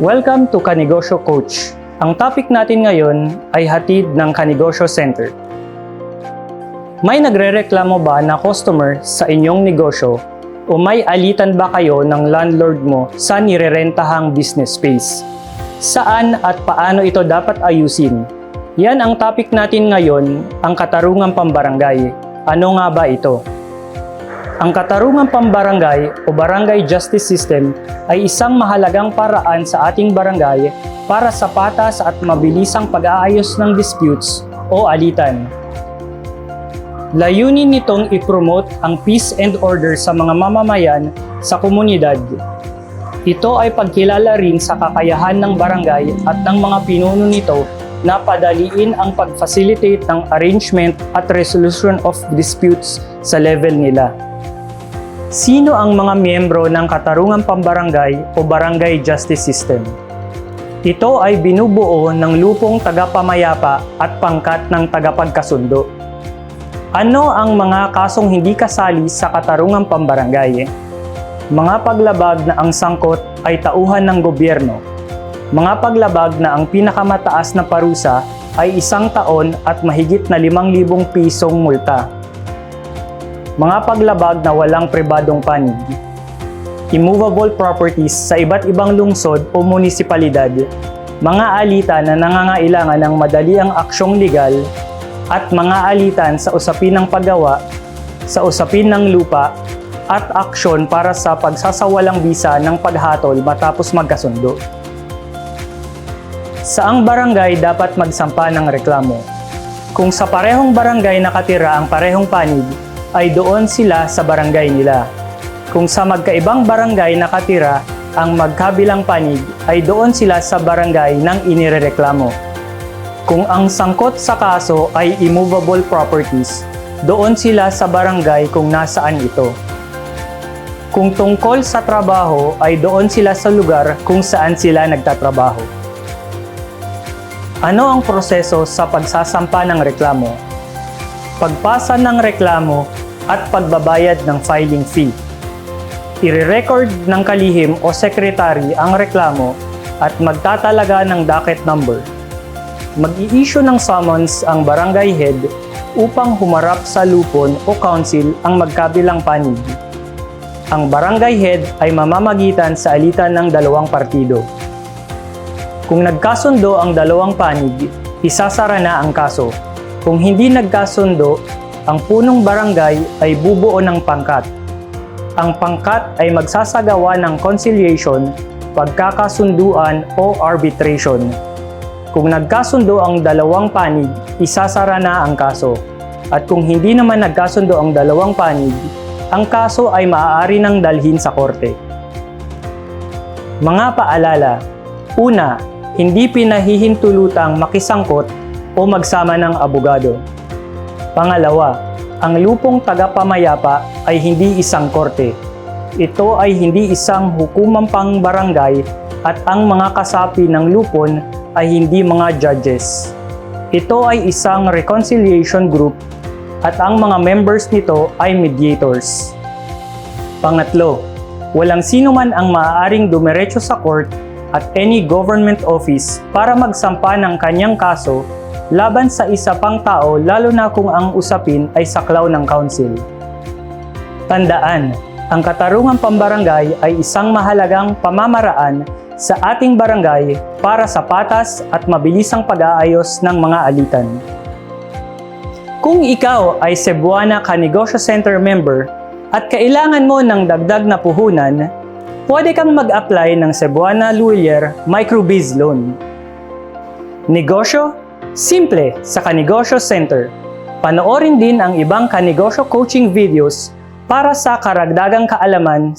Welcome to Kanegosyo Coach. Ang topic natin ngayon ay hatid ng Kanegosyo Center. May nagrereklamo ba na customer sa inyong negosyo o may alitan ba kayo ng landlord mo sa nirerentahang business space? Saan at paano ito dapat ayusin? Yan ang topic natin ngayon, ang katarungang pambarangay. Ano nga ba ito? Ang katarungang pambarangay o barangay justice system ay isang mahalagang paraan sa ating barangay para sa patas at mabilisang pag-aayos ng disputes o alitan. Layunin nitong i-promote ang peace and order sa mga mamamayan sa komunidad. Ito ay pagkilala rin sa kakayahan ng barangay at ng mga pinuno nito na padaliin ang pag-facilitate ng arrangement at resolution of disputes sa level nila. Sino ang mga miyembro ng Katarungang Pambarangay o Barangay Justice System? Ito ay binubuo ng lupong tagapamayapa at pangkat ng tagapagkasundo. Ano ang mga kasong hindi kasali sa Katarungang Pambarangay? Mga paglabag na ang sangkot ay tauhan ng gobyerno. Mga paglabag na ang pinakamataas na parusa ay isang taon at mahigit na 5,000 pisong multa mga paglabag na walang pribadong panig, immovable properties sa iba't ibang lungsod o munisipalidad, mga alitan na nangangailangan ng madali ang aksyong legal, at mga alitan sa usapin ng paggawa, sa usapin ng lupa, at aksyon para sa pagsasawalang bisa ng paghatol matapos magkasundo. Saang barangay dapat magsampa ng reklamo? Kung sa parehong barangay nakatira ang parehong panig, ay doon sila sa barangay nila. Kung sa magkaibang barangay nakatira ang magkabilang panig ay doon sila sa barangay ng inirereklamo. Kung ang sangkot sa kaso ay immovable properties, doon sila sa barangay kung nasaan ito. Kung tungkol sa trabaho ay doon sila sa lugar kung saan sila nagtatrabaho. Ano ang proseso sa pagsasampa ng reklamo? pagpasa ng reklamo at pagbabayad ng filing fee. I-record ng kalihim o sekretary ang reklamo at magtatalaga ng docket number. Mag-i-issue ng summons ang barangay head upang humarap sa lupon o council ang magkabilang panig. Ang barangay head ay mamamagitan sa alitan ng dalawang partido. Kung nagkasundo ang dalawang panig, isasara na ang kaso. Kung hindi nagkasundo, ang punong barangay ay bubuo ng pangkat. Ang pangkat ay magsasagawa ng conciliation, pagkakasunduan o arbitration. Kung nagkasundo ang dalawang panig, isasara na ang kaso. At kung hindi naman nagkasundo ang dalawang panig, ang kaso ay maaari nang dalhin sa korte. Mga paalala. Una, hindi pinahihintulutang makisangkot o magsama ng abogado. Pangalawa, ang lupong tagapamayapa ay hindi isang korte. Ito ay hindi isang hukumang pangbarangay at ang mga kasapi ng lupon ay hindi mga judges. Ito ay isang reconciliation group at ang mga members nito ay mediators. Pangatlo, walang sino man ang maaaring dumiretso sa court at any government office para magsampa ng kanyang kaso laban sa isa pang tao lalo na kung ang usapin ay saklaw ng council. Tandaan, ang katarungang pambarangay ay isang mahalagang pamamaraan sa ating barangay para sa patas at mabilisang pag-aayos ng mga alitan. Kung ikaw ay Cebuana Kanegosyo Center member at kailangan mo ng dagdag na puhunan, pwede kang mag-apply ng Cebuana Lawyer Microbiz Loan. Negosyo, simple sa Kanegosyo Center. Panoorin din ang ibang kanegosyo coaching videos para sa karagdagang kaalaman